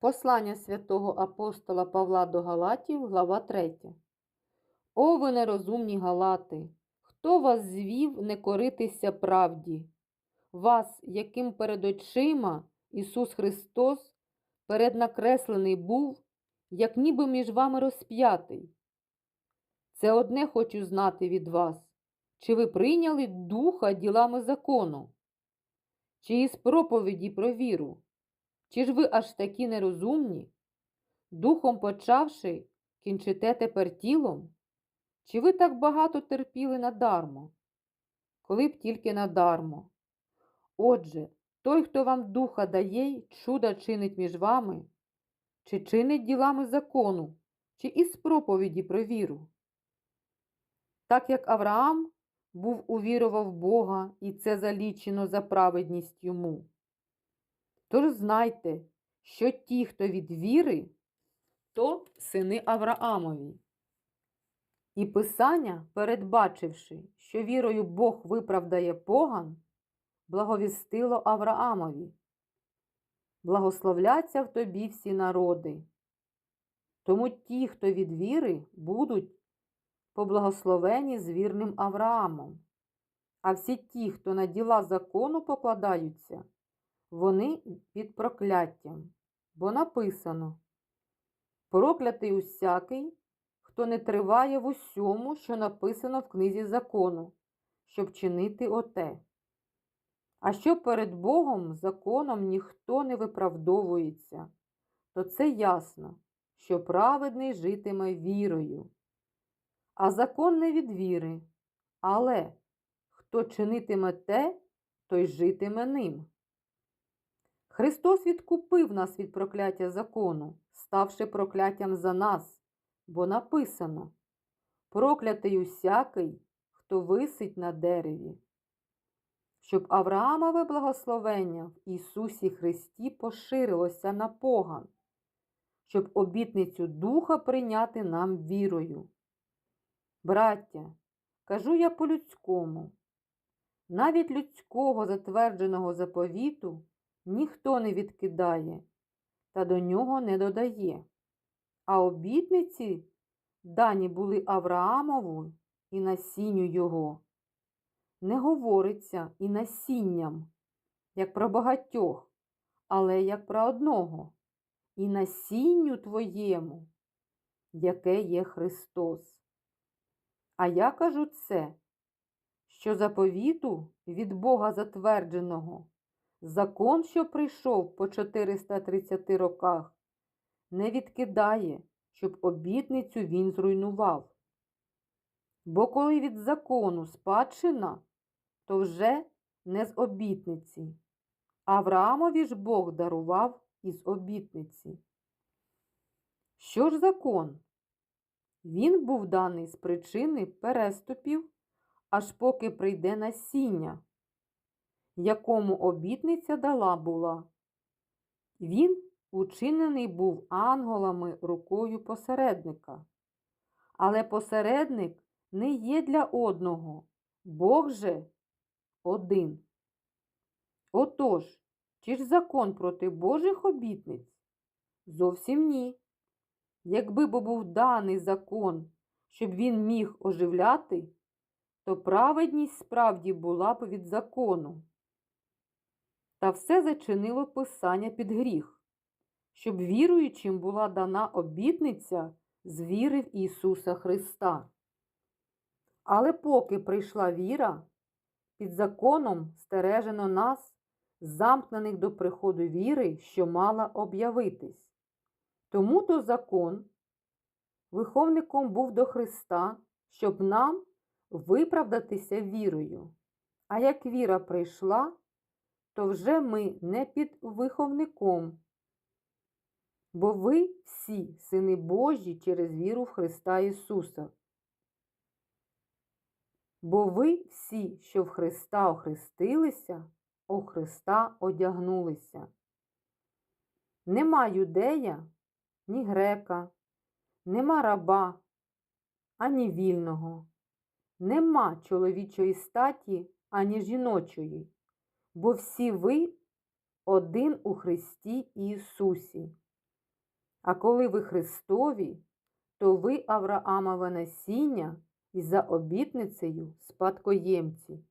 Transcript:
Послання святого апостола Павла до Галатів, глава 3. О, ви нерозумні Галати! Хто вас звів не коритися правді? Вас, яким перед очима Ісус Христос переднакреслений був, як ніби між вами розп'ятий. Це одне хочу знати від вас. Чи ви прийняли духа ділами закону? Чи із проповіді про віру? Чи ж ви аж такі нерозумні? Духом почавши, кінчите тепер тілом? Чи ви так багато терпіли надармо? Коли б тільки надармо. Отже, той, хто вам духа дає й чуда чинить між вами, чи чинить ділами закону, чи із проповіді про віру? Так як Авраам був увірував Бога, і це залічено за праведність йому. Тож знайте, що ті, хто від віри, то сини Авраамові. І Писання, передбачивши, що вірою Бог виправдає поган, благовістило Авраамові. Благословляться в тобі всі народи. Тому ті, хто від віри, будуть поблагословені з вірним Авраамом. А всі ті, хто на діла закону покладаються, вони під прокляттям, бо написано Проклятий усякий, хто не триває в усьому, що написано в книзі закону, щоб чинити оте. А що перед Богом законом ніхто не виправдовується, то це ясно, що праведний житиме вірою. А закон не від віри, але хто чинитиме те, той житиме ним. Христос відкупив нас від прокляття закону, ставши прокляттям за нас, бо написано Проклятий усякий, хто висить на дереві, щоб Авраамове благословення в Ісусі Христі поширилося на поган, щоб обітницю Духа прийняти нам вірою. Браття, кажу я по-людському, навіть людського затвердженого заповіту ніхто не відкидає та до нього не додає. А обітниці дані були Авраамову і насінню його. Не говориться і насінням, як про багатьох, але як про одного, і насінню твоєму, яке є Христос. А я кажу це, що заповіту від Бога затвердженого, закон, що прийшов по 430 роках, не відкидає, щоб обітницю він зруйнував. Бо коли від закону спадщина, то вже не з обітниці. Авраамові ж Бог дарував із обітниці. Що ж закон? Він був даний з причини переступів, аж поки прийде насіння, якому обітниця дала була. Він учинений був ангелами рукою посередника. Але посередник не є для одного, Бог же один. Отож, чи ж закон проти Божих обітниць? Зовсім ні. Якби бо був даний закон, щоб він міг оживляти, то праведність справді була б від закону. Та все зачинило Писання під гріх, щоб віруючим була дана обітниця з віри в Ісуса Христа. Але поки прийшла віра, під законом стережено нас, замкнених до приходу віри, що мала об'явитись. Тому то закон виховником був до Христа, щоб нам виправдатися вірою. А як віра прийшла, то вже ми не під виховником, бо ви всі сини Божі через віру в Христа Ісуса. Бо ви всі, що в Христа охрестилися, у Христа одягнулися. Нема юдея, ні грека, нема раба, ані вільного, нема чоловічої статі, ані жіночої, бо всі ви один у Христі Ісусі. А коли ви Христові, то ви Авраамове насіння і за обітницею спадкоємці.